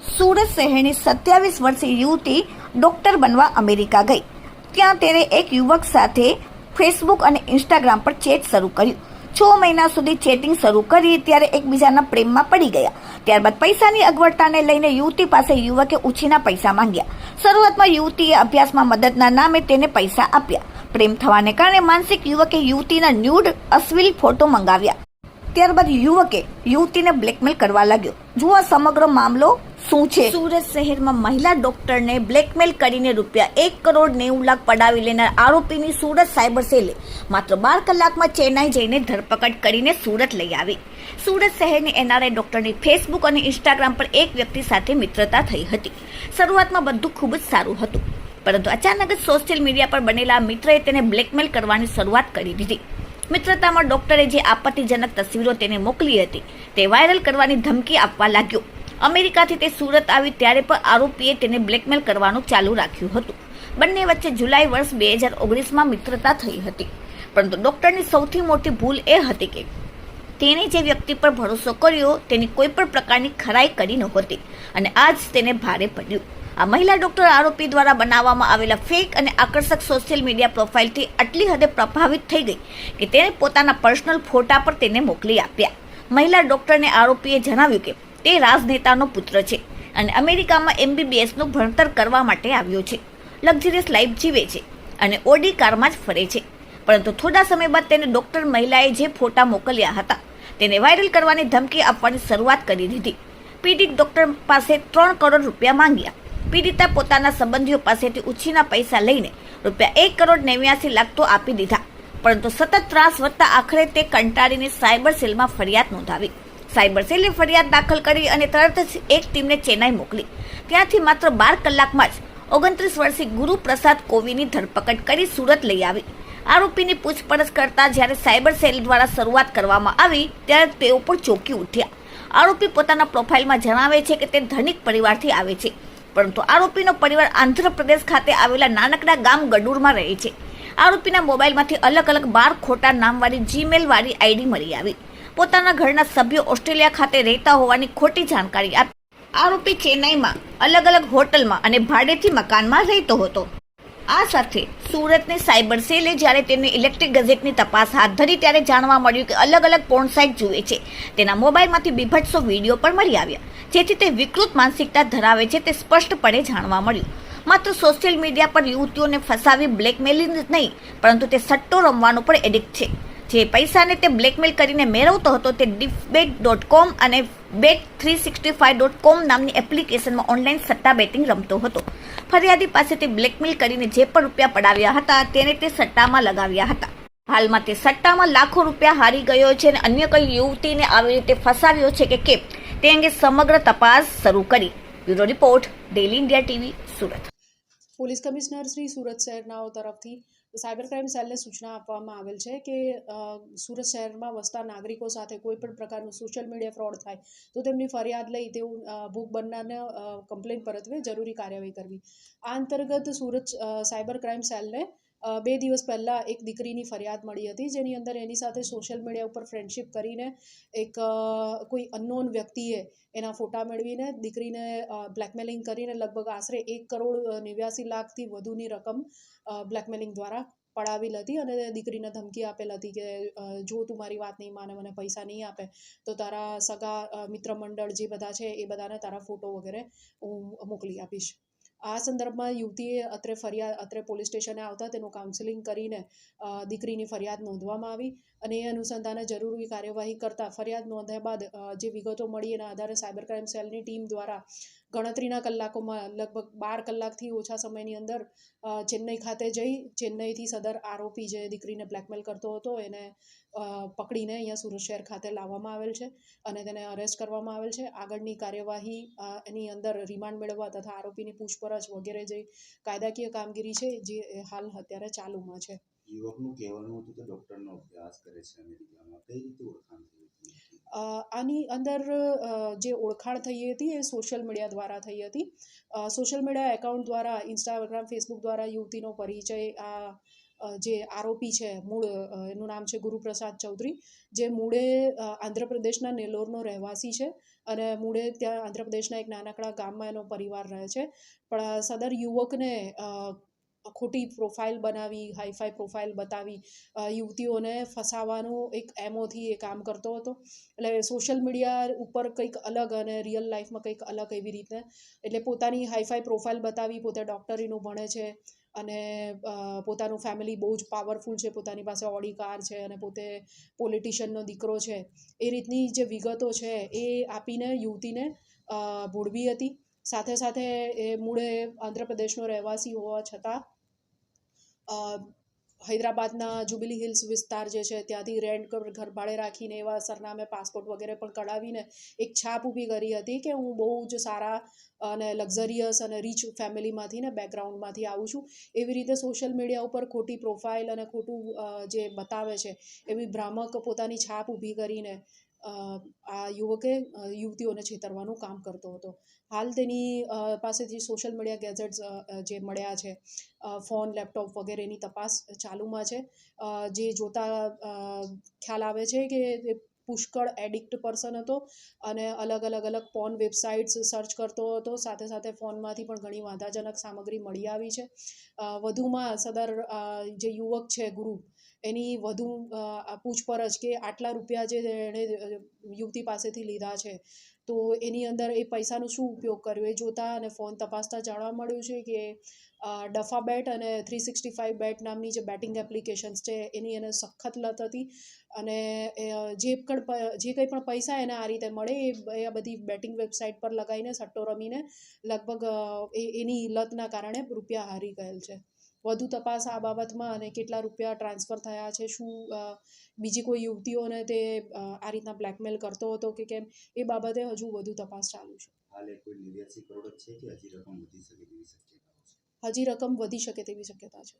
સુરત શહેરની સત્યાવીસ વર્ષીય યુવતી ડોક્ટર બનવા અમેરિકા ગઈ. ત્યાં તેણે એક યુવક સાથે ફેસબુક અને ઇન્સ્ટાગ્રામ પર ચેટ શરૂ કર્યું. છ મહિના સુધી ચેટિંગ શરૂ કરી ત્યારે એકબીજાના પ્રેમમાં પડી ગયા. ત્યારબાદ પૈસાની અગવડતાને લઈને યુવતી પાસે યુવકે ઉછીના પૈસા માંગ્યા. શરૂઆતમાં યુવતીએ અભ્યાસમાં મદદના નામે તેને પૈસા આપ્યા. પ્રેમ થવાને કારણે માનસિક યુવકે યુવતીના ન્યૂડ અશ્લીલ ફોટો મંગાવ્યા. ત્યારબાદ યુવકે યુવતીને બ્લેકમેલ કરવા લાગ્યો. જુઓ સમગ્ર મામલો શું છે. સુરત શહેરમાં મહિલા ડોક્ટરને બ્લેકમેલ કરીને રૂપિયા એક કરોડ નેવું લાખ પડાવી લેનાર આરોપીની સુરત સાયબર સેલે માત્ર બાર કલાકમાં ચેન્નાઈ જઈને ધરપકડ કરીને સુરત લઈ આવી. સુરત શહેરની એનઆરઆઈ ડોક્ટરની ફેસબુક અને ઇન્સ્ટાગ્રામ પર એક વ્યક્તિ સાથે મિત્રતા થઈ હતી. શરૂઆતમાં બધું ખૂબ જ સારું હતું. પરંતુ અચાનક જ સોશિયલ મીડિયા પર બનેલા મિત્રએ તેને બ્લેકમેલ કરવાની શરૂઆત કરી દીધી. મિત્રતામાં ડોક્ટરે જે આપત્તિજનક તસવીરો તેને મોકલી હતી, તે વાયરલ કરવાની ધમકી આપવા લાગ્યો. અમેરિકાથી તે સુરત આવી ત્યારે પણ આરોપીએ તેને બ્લેકમેલ કરવાનું ચાલુ રાખ્યું હતું. બંને વચ્ચે જુલાઈ વર્ષ બે હજાર ઓગણીસમાં મિત્રતા થઈ હતી. પરંતુ ડોક્ટરની સૌથી મોટી ભૂલ એ હતી કે તેણે જે વ્યક્તિ પર ભરોસો કર્યો, તેની કોઈ પણ પ્રકારની ખરાઈ કરી નહોતી અને આજ તેને ભારે પડ્યું. આ મહિલા ડોક્ટર આરોપી દ્વારા બનાવવામાં આવેલા ફેક અને આકર્ષક સોશિયલ મીડિયા પ્રોફાઇલથી આટલી હદે પ્રભાવિત થઈ ગઈ કે તેણે પોતાના પર્સનલ ફોટા પર તેને મોકલી આપ્યા. મહિલા ડોક્ટરને આરોપીએ જણાવ્યું કે તે રાજનેતાનો પુત્ર છે અને અમેરિકામાં એમબીબીએસનું ભણતર કરવા માટે આવ્યો છે. લક્ઝરિયસ લાઈફ જીવે છે અને ઓડી કારમાં જ ફરે છે. પરંતુ થોડા સમય બાદ તેને ડોક્ટર મહિલાએ જે ફોટા મોકલ્યા હતા, તેને વાયરલ કરવાની ધમકી આપવાની શરૂઆત કરી દીધી. પીડિત ડોક્ટર પાસે ત્રણ કરોડ રૂપિયા માંગ્યા. પીડિતા પોતાના સંબંધીઓ પાસેથી ઉછીના પૈસા લઈને રૂપિયા એક કરોડ નેવ્યાસી લાખ તો આપી દીધા. પરંતુ સતત ત્રાસ વધતા આખરે તે કંટાળીને સાયબર સેલમાં ફરિયાદ નોંધાવી. સાયબર સેલે ફરિયાદ દાખલ કરી અને તરત જ એક ટીમને ચેન્નાઈ મોકલી. ત્યાંથી માત્ર બાર કલાકમાં જ ઓગણત્રીસ વર્ષીય ગુરુ પ્રસાદ કોવીની ધરપકડ કરી સુરત લઈ આવી. આરોપીની પૂછપરછ કરતા જ્યારે સાયબર સેલ દ્વારા શરૂઆત કરવામાં આવી, ત્યારે તેઓ પણ ચોંકી ઉઠ્યા. આરોપી પોતાના પ્રોફાઇલમાં જણાવે છે કે તે ધનિક પરિવારથી આવે છે. પરંતુ આરોપીનો પરિવાર આંધ્રપ્રદેશ ખાતે આવેલા નાનકડા ગામ ગડુરમાં રહે છે. આરોપીના મોબાઈલમાંથી અલગ અલગ બાર ખોટા નામવાળી જીમેલ વાળી આઈડી મળી આવી. પોતાના ઘરના સભ્યો ઓસ્ટ્રેલિયા ખાતે રહેતા હોવાની ખોટી જાણકારી આપી. આરોપી ચેન્નાઈમાં અલગ અલગ હોટલમાં અને ભાડેથી મકાનમાં રહેતો હતો. આ સાથે સુરતની સાયબર સેલે જ્યારે તેમની ઇલેક્ટ્રિક ગઝેટની તપાસ હાથ ધરી ત્યારે જાણવા મળ્યું કે અલગ અલગ પોર્ન સાઇટ જુએ છે. તેના મોબાઈલમાંથી બીભત્સો વીડિયો પણ મળી આવ્યા. જેથી તે વિકૃત માનસિકતા ધરાવે છે તે સ્પષ્ટપણે જાણવા મળ્યું. માત્ર સોશિયલ મીડિયા પર યુવતીઓને ફસાવી બ્લેકમેલિંગ જ નહીં, પરંતુ તે સટ્ટો રમવાનો પણ એડિક્ટ છે. જે પૈસાને તે બ્લેકમેલ કરીને મેળવતો હતો તે ડિફબેટ ડોટ કોમ અને Bet three sixty five dot com નામની એપ્લિકેશનમાં ઓનલાઈન સટ્ટા બેટિંગ રમતો હતો. ફરિયાદી પાસેથી બ્લેકમેલ કરીને જે પણ રૂપિયા પડાવ્યા હતા તેને તે સટ્ટામાં લગાવ્યા હતા. હાલમાં તે સટ્ટામાં લાખો રૂપિયા હારી ગયો છે અને અન્ય કઈ યુવતીને આવી રીતે ફસાવ્યો છે કે કેમ, તે અંગે સમગ્ર તપાસ શરૂ કરી. Bureau report, daily India TV, Surat. Police commissioner Shri Surat શહેરનાઓ તરફથી સાયબર ક્રાઇમ સેલને સૂચના આપવામાં આવેલ છે કે સુરત શહેરમાં વસતા નાગરિકો સાથે કોઈ પણ પ્રકારનું સોશિયલ મીડિયા ફ્રોડ થાય તો તેમની ફરિયાદ લઈ અ, ભોગ બનનારને કમ્પ્લેન પરતવે જરૂરી કાર્યવાહી કરવી. આ અંતર્ગત સુરત સાયબર ક્રાઇમ સેલને બે દિવસ પહેલાં એક દીકરીની ફરિયાદ મળી હતી, જેની અંદર એની સાથે સોશિયલ મીડિયા ઉપર ફ્રેન્ડશિપ કરીને એક કોઈ અનનોન વ્યક્તિએ એના ફોટા મેળવીને દીકરીને બ્લેકમેલિંગ કરીને લગભગ આશરે એક કરોડ નેવ્યાસી લાખથી વધુની રકમ બ્લેકમેલિંગ દ્વારા પડાવેલ હતી અને દીકરીને ધમકી આપેલ હતી કે જો તું મારી વાત નહીં માને, મને પૈસા નહીં આપે, તો તારા સગા મિત્ર મંડળ જે બધા છે એ બધાને તારા ફોટો વગેરે હું મોકલી આપીશ. આ સંદર્ભમાં યુવતીએ અત્રે ફરિયાદ અત્રે પોલીસ સ્ટેશને આવતા તેનું કાઉન્સેલિંગ કરીને દીકરીની ફરિયાદ નોંધવામાં આવી. અને એ અનુસંધાને જરૂરી કાર્યવાહી કરતા ફરિયાદ નોંધ્યા બાદ જે વિગતો મળી એના આધારે સાયબર ક્રાઇમ સેલની ટીમ દ્વારા ગણતરીના કલાકોમાં લગભગ બાર કલાકથી ઓછા સમયની અંદર ચેન્નઈ ખાતે જઈ ચેન્નઈથી સદર આરોપી જે દીકરીને બ્લેકમેલ કરતો હતો એને પકડીને અહીંયા સુરત શહેર ખાતે લાવવામાં આવેલ છે અને તેને અરેસ્ટ કરવામાં આવેલ છે. આગળની કાર્યવાહી એની અંદર રિમાન્ડ મેળવવા તથા આરોપીની પૂછપરછ વગેરે જે કાયદાકીય કામગીરી છે, જે હાલ અત્યારે ચાલુમાં છે. યુવકનું કહેવાનું હતું કે ડૉક્ટરનો અભ્યાસ કરે છે અમેરિકામાં. કઈ રીતે ઓળખાણ થઈ હતી આની અંદર જે ઓળખાણ થઈ હતી એ સોશિયલ મીડિયા દ્વારા થઈ હતી. સોશિયલ મીડિયા એકાઉન્ટ દ્વારા, ઇન્સ્ટાગ્રામ, ફેસબુક દ્વારા યુવતીનો પરિચય, આ જે આરોપી છે, મૂળ એનું નામ છે ગુરુપ્રસાદ ચૌધરી, જે મૂળે આંધ્રપ્રદેશના નેલ્લોરનો રહેવાસી છે અને મૂળે ત્યાં આંધ્રપ્રદેશના એક નાનકડા ગામમાં એનો પરિવાર રહે છે. પણ સદર યુવકને ખોટી પ્રોફાઇલ બનાવી હાઈફાઈ પ્રોફાઇલ બતાવી યુવતીઓને ફસાવાનું એક એમોથી એ કામ કરતો હતો. એટલે સોશિયલ મીડિયા ઉપર કંઈક અલગ અને રિયલ લાઈફમાં કંઈક અલગ એવી રીતે. એટલે પોતાની હાઈફાઈ પ્રોફાઇલ બતાવી, પોતે ડૉક્ટરીનું ભણે છે અને પોતાનું ફેમિલી બહુ જ પાવરફુલ છે, પોતાની પાસે ઓડી કાર છે અને પોતે પોલિટિશિયનનો દીકરો છે. એ રીતની જે વિગતો છે એ આપીને યુવતીને ભોળવી હતી. સાથે સાથે એ મૂળે આંધ્રપ્રદેશનો રહેવાસી હોવા છતાં હૈદરાબાદના જુબિલી હિલ્સ વિસ્તાર જે છે, ત્યાંથી રેન્ટ ઘર ભાડે રાખીને એવા સરનામે પાસપોર્ટ વગેરે પણ કઢાવીને એક છાપ ઊભી કરી હતી કે હું બહુ જ સારા અને લક્ઝરિયસ અને રીચ ફેમિલીમાંથી ને બેકગ્રાઉન્ડમાંથી આવું છું. એવી રીતે સોશિયલ મીડિયા ઉપર ખોટી પ્રોફાઇલ અને ખોટું જે બતાવે છે, એવી ભ્રામક પોતાની છાપ ઊભી કરીને આ યુવકે યુવતીઓને છેતરવાનું કામ કરતો હતો. હાલ તેની પાસેથી સોશિયલ મીડિયા ગેજેટ્સ જે મળ્યા છે ફોન, લેપટોપ વગેરેની તપાસ ચાલુમાં છે. જે જોતા ખ્યાલ આવે છે કે પુષ્કળ એડિક્ટ પર્સન હતો અને અલગ અલગ અલગ પોર્ન વેબસાઇટ્સ સર્ચ કરતો હતો. સાથે સાથે ફોનમાંથી પણ ઘણી વાંધાજનક સામગ્રી મળી આવી છે. વધુમાં સદર જે યુવક છે ગુરુ એની વધુ પૂછપરછ કે આટલા રૂપિયા જે એણે યુવતી પાસેથી લીધા છે, તો એની અંદર એ પૈસાનો શું ઉપયોગ કર્યો? એ જોતા અને ફોન તપાસતા જાણવા મળ્યું છે કે ડફા બેટ અને થ્રી સિક્સટી ફાઇવ બેટ નામની જે બેટિંગ એપ્લિકેશન્સ છે, એની એને સખત લત હતી અને જે પણ જે કંઈ પણ પૈસા એને આ રીતે મળે, એ આ બધી બેટિંગ વેબસાઇટ પર લગાવીને, સટ્ટો રમીને લગભગ એની લતના કારણે રૂપિયા હારી ગયેલ છે. વધુ તપાસ આ બાબતમાં અને કેટલા રૂપિયા ટ્રાન્સફર થયા છે શું બીજી કોઈ યુવતીઓને તે આ રીતના બ્લેકમેલ કરતો હતો કે કેમ એ બાબતે હજુ વધુ તપાસ ચાલુ છે. હાલ કોઈ નેવ્યાસી કરોડ છે કે હજી રકમ વધી શકે તેવી શક્યતાઓ છે? હજી રકમ વધી શકે તેવી શક્યતા છે.